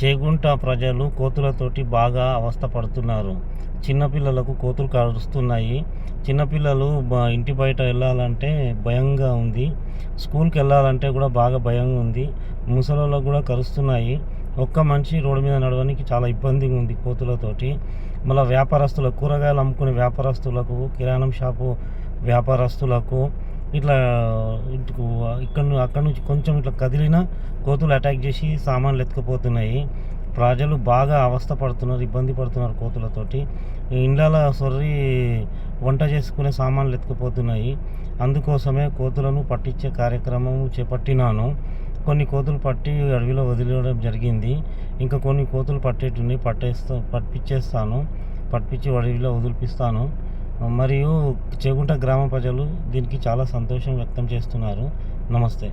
చేగుంట ప్రజలు కోతులతోటి బాగా అవస్థ పడుతున్నారు. చిన్నపిల్లలకు కోతులు కరుస్తున్నాయి. చిన్నపిల్లలు ఇంటి బయట వెళ్ళాలంటే భయంగా ఉంది. స్కూల్కి వెళ్ళాలంటే కూడా బాగా భయంగా ఉంది. ముసలోళ్ళకు కూడా కరుస్తున్నాయి. ఒక్క మనిషి రోడ్డు మీద నడవడానికి చాలా ఇబ్బందిగా ఉంది కోతులతోటి. మళ్ళీ వ్యాపారస్తులకు కూరగాయలు అమ్ముకునే వ్యాపారస్తులకు కిరాణం షాపు వ్యాపారస్తులకు ఇట్లా ఇంటికి ఇక్కడ ను- అక్కడ నుంచి కొంచెం ఇట్లా కదిలినా కోతులు అటాక్ చేసి సామాన్లు ఎత్తుకుపోతున్నాయి. ప్రజలు బాగా అవస్థ పడుతున్నారు ఇబ్బంది పడుతున్నారు కోతులతోటి. ఇండ్ల సొర్రి వంట చేసుకునే సామాన్లు ఎత్తుకుపోతున్నాయి. అందుకోసమే కోతులను పట్టించే కార్యక్రమం చేపట్టినాను. కొన్ని కోతులు పట్టి అడవిలో వదిలేయడం జరిగింది. ఇంకా కొన్ని కోతులు పట్టేటున్నాయి పట్టేస్తా పట్టించేస్తాను పట్టించి అడవిలో వదిలిపిస్తాను. మరియు చేగుంట గ్రామ ప్రజలు దీనికి చాలా సంతోషం వ్యక్తం చేస్తున్నారు. నమస్తే.